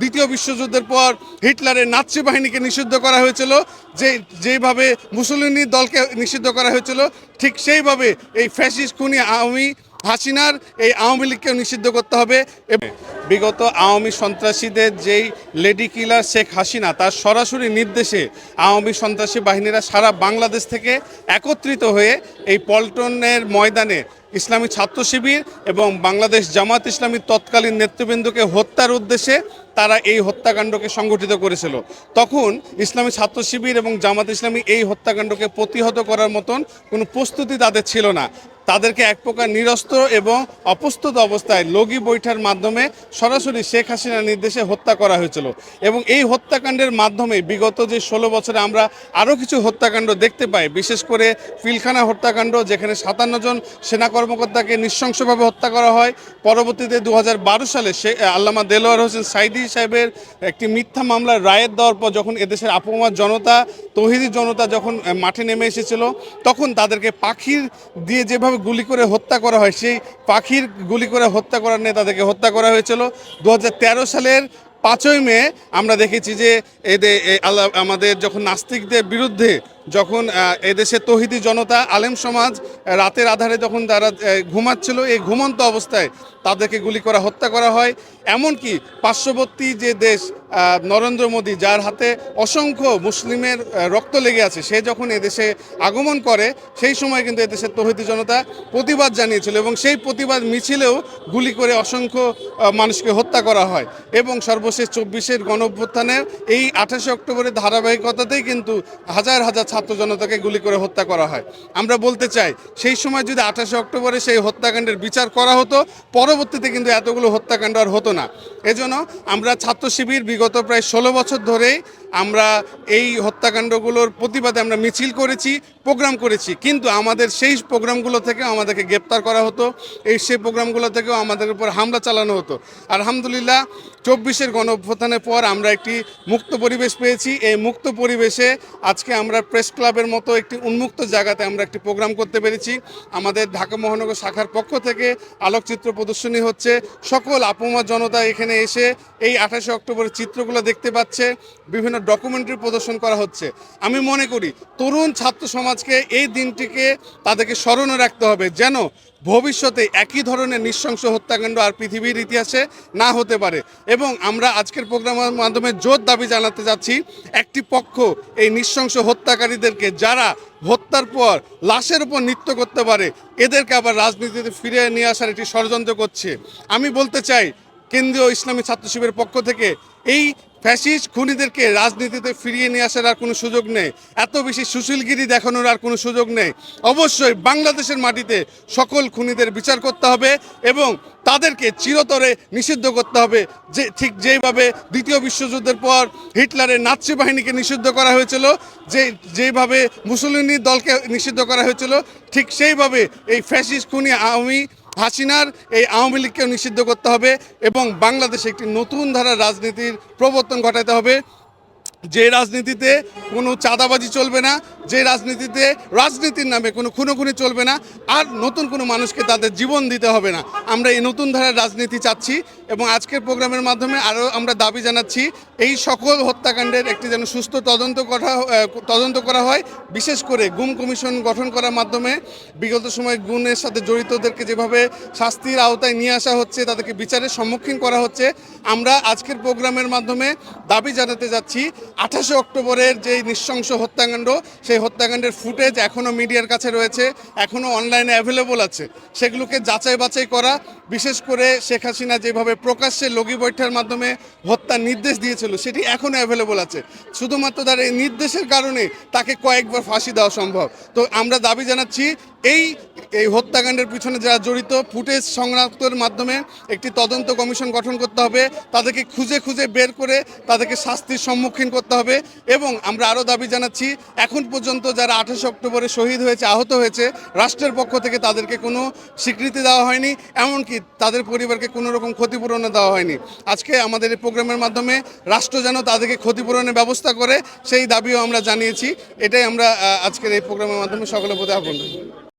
দ্বিতীয় বিশ্বযুদ্ধের পর হিটলারের নাৎসি বাহিনীকে নিষিদ্ধ করা হয়েছিল যে যেভাবে মুসলিনীর দলকে নিষিদ্ধ করা হয়েছিল, ঠিক সেইভাবে এই ফ্যাসিস্ট খুনি আওয়ামী হাসিনার এই আওয়ামী লীগকে নিষিদ্ধ করতে হবে। বিগত আওয়ামী সন্ত্রাসীদের যেই লেডি কিলার শেখ হাসিনা, তার সরাসরি নির্দেশে আওয়ামী সন্ত্রাসী বাহিনীরা সারা বাংলাদেশ থেকে একত্রিত হয়ে এই পল্টনের ময়দানে ইসলামী ছাত্র শিবির এবং বাংলাদেশ জামাত ইসলামী তৎকালীন নেতৃবৃন্দকে হত্যার উদ্দেশ্যে তারা এই হত্যাকাণ্ডকে সংগঠিত করেছিল। তখন ইসলামী ছাত্র শিবির এবং জামাত ইসলামী এই হত্যাকাণ্ডকে প্রতিহত করার মতন কোনো প্রস্তুতি তাদের ছিল না। তাদেরকে এক প্রকার নিরস্ত্র এবং অপ্রস্তুত অবস্থায় লগি বৈঠার মাধ্যমে সরাসরি শেখ হাসিনার নির্দেশে হত্যা করা হয়েছিল। এবং এই হত্যাকাণ্ডের মাধ্যমে বিগত যে ষোলো বছরে আমরা আরও কিছু হত্যাকাণ্ড দেখতে পাই, বিশেষ করে পিলখানা হত্যাকাণ্ড, যেখানে সাতান্ন জন সেনা কর্মকর্তাকে নৃশংসভাবে হত্যা করা হয়। পরবর্তীতে দু হাজার বারো সালে সে আল্লামা দেলোয়ার হোসেন সাইদি সাহেবের একটি মিথ্যা মামলার রায়ের দেওয়ার পর যখন এদেশের আপমার জনতা তহিদি জনতা যখন মাঠে নেমে এসেছিল, তখন তাদেরকে পাখির দিয়ে যেভাবে গুলি করে হত্যা করা হয়, সেই পাখির গুলি করে হত্যা করার নিয়ে তাদেরকে হত্যা করা হয়েছিল। দু হাজার তেরো সালের পাঁচই মে আমরা দেখেছি যে এদের আমাদের যখন নাস্তিকদের বিরুদ্ধে যখন এদেশে তহিদি জনতা, আলেম সমাজ রাতের আধারে যখন তারা ঘুমাচ্ছিল, এই ঘুমন্ত অবস্থায় তাদেরকে গুলি করা, হত্যা করা হয়। এমনকি পার্শ্ববর্তী যে দেশ নরেন্দ্র মোদী, যার হাতে অসংখ্য মুসলিমের রক্ত লেগে আছে, সে যখন এদেশে আগমন করে, সেই সময় কিন্তু এদেশের তহিদি জনতা প্রতিবাদ জানিয়েছিল এবং সেই প্রতিবাদ মিছিলেও গুলি করে অসংখ্য মানুষকে হত্যা করা হয় এবং সর্বশেষ চব্বিশের গণ এই আঠাশে অক্টোবরের ধারাবাহিকতাতেই কিন্তু হাজার হাজার ছাত্র জনতাকে গুলি করে হত্যা করা হয়। আমরা বলতে চাই, সেই সময় যদি আঠাশে অক্টোবরে সেই হত্যাকাণ্ডের বিচার করা হতো, পরবর্তীতে কিন্তু এতগুলো হত্যাকাণ্ড আর হতো না। এজন্য আমরা ছাত্র শিবির বিগত প্রায় ষোলো বছর ধরেই আমরা এই হত্যাকাণ্ডগুলোর প্রতিবাদে আমরা মিছিল করেছি, প্রোগ্রাম করেছি। কিন্তু আমাদের সেই প্রোগ্রামগুলো থেকে আমাদেরকে গ্রেপ্তার করা হতো, এই সেই প্রোগ্রামগুলো থেকেও আমাদের উপর হামলা চালানো হতো। আলহামদুলিল্লাহ, চব্বিশের গণ অভ্যুত্থানের পর আমরা একটি মুক্ত পরিবেশ পেয়েছি। এই মুক্ত পরিবেশে আজকে আমরা প্রেস ক্লাবের মতো একটি উন্মুক্ত জায়গাতে আমরা একটি প্রোগ্রাম করতে পেরেছি। আমাদের ঢাকা মহানগর শাখার পক্ষ থেকে আলোকচিত্র প্রদর্শনী হচ্ছে। সকল আপমা জনতা এখানে এসে এই আঠাশে অক্টোবরের চিত্রগুলো দেখতে পাচ্ছে। বিভিন্ন ডকুমেন্টারি প্রদর্শন করা হচ্ছে। আমি মনে করি, তরুণ ছাত্র সমাজকে এই দিনটিকে তাদেরকে স্মরণে রাখতে হবে যেন ভবিষ্যতে একই ধরনের নৃশংস হত্যাকাণ্ড আর পৃথিবীর ইতিহাসে না হতে পারে। এবং আমরা আজকের প্রোগ্রামের মাধ্যমে জোর দাবি জানাতে যাচ্ছি, একটি পক্ষ এই নৃশংস হত্যাকারীদেরকে যারা হত্যার পর লাশের উপর নৃত্য করতে পারে, এদেরকে আবার রাজনীতিতে ফিরে নিয়ে আসার একটি ষড়যন্ত্র করছে। আমি বলতে চাই, কেন্দ্রীয় ইসলামী ছাত্র শিবিরের পক্ষ থেকে এই ফ্যাসিস্ট খুনিদেরকে রাজনীতিতে ফিরিয়ে নিয়ে আসার আর কোনো সুযোগ নেই। এত বেশি সুশীলগিরি দেখানোর আর কোনো সুযোগ নেই। অবশ্যই বাংলাদেশের মাটিতে সকল খুনিদের বিচার করতে হবে এবং তাদেরকে চিরতরে নিষিদ্ধ করতে হবে। যে ঠিক যেইভাবে দ্বিতীয় বিশ্বযুদ্ধের পর হিটলারের নাৎসি বাহিনীকে নিষিদ্ধ করা হয়েছিল, যে যেভাবে মুসলিনীর দলকে নিষিদ্ধ করা হয়েছিল, ঠিক সেইভাবে এই ফ্যাসিস্ট খুনি আওয়ামী হাসিনার এই আওয়ামী লীগকে নিষিদ্ধ করতে হবে এবং বাংলাদেশে একটি নতুন ধারার রাজনীতির প্রবর্তন ঘটাতে হবে। যে রাজনীতিতে কোনো চাঁদাবাজি চলবে না, যে রাজনীতিতে রাজনীতির নামে কোনো খুনোখুনি চলবে না, আর নতুন কোনো মানুষকে তাদের জীবন দিতে হবে না। আমরা এই নতুন ধারার রাজনীতি চাচ্ছি এবং আজকের প্রোগ্রামের মাধ্যমে আরও আমরা দাবি জানাচ্ছি, এই সকল হত্যাকাণ্ডের একটি যেন সুস্থ তদন্ত করা তদন্ত করা হয়। বিশেষ করে গুম কমিশন গঠন করার মাধ্যমে বিগত সময় গুণের সাথে জড়িতদেরকে যেভাবে শাস্তির আওতায় নিয়ে আসা হচ্ছে, তাদেরকে বিচারের সম্মুখীন করা হচ্ছে। আমরা আজকের প্রোগ্রামের মাধ্যমে দাবি জানাতে যাচ্ছি আঠাশে অক্টোবরের যে নৃশংস হত্যাকাণ্ড, সেই হত্যাকাণ্ডের ফুটেজ এখনও মিডিয়ার কাছে রয়েছে এখনও অনলাইনে অ্যাভেলেবল আছে। সেগুলোকে যাচাই বাছাই করা, বিশেষ করে শেখ হাসিনা যেভাবে প্রকাশ্যে লগি বৈঠার মাধ্যমে হত্যার নির্দেশ দিয়েছিল, সেটি এখনও অ্যাভেলেবল আছে। শুধুমাত্র তার এই নির্দেশের কারণে তাকে কয়েকবার ফাঁসি দেওয়া সম্ভব। তো আমরা দাবি জানাচ্ছি, এই এই হত্যাকাণ্ডের পিছনে যারা জড়িত, ফুটেজ সংরক্ষণের মাধ্যমে একটি তদন্ত কমিশন গঠন করতে হবে। তাদেরকে খুঁজে খুঁজে বের করে তাদেরকে শাস্তির সম্মুখীন করতে হবে এবং আমরা আরও দাবি জানাচ্ছি, এখন পর্যন্ত যারা আঠাশে অক্টোবরে শহীদ হয়েছে, আহত হয়েছে, রাষ্ট্রের পক্ষ থেকে তাদেরকে কোনো স্বীকৃতি দেওয়া হয়নি, এমনকি তাদের পরিবারকে কোনো রকম ক্ষতিপূরণও দেওয়া হয়নি। আজকে আমাদের এই প্রোগ্রামের মাধ্যমে রাষ্ট্র যেন তাদেরকে ক্ষতিপূরণের ব্যবস্থা করে, সেই দাবিও আমরা জানিয়েছি। এটাই আমরা আজকের এই প্রোগ্রামের মাধ্যমে সকলের প্রতি আহ্বান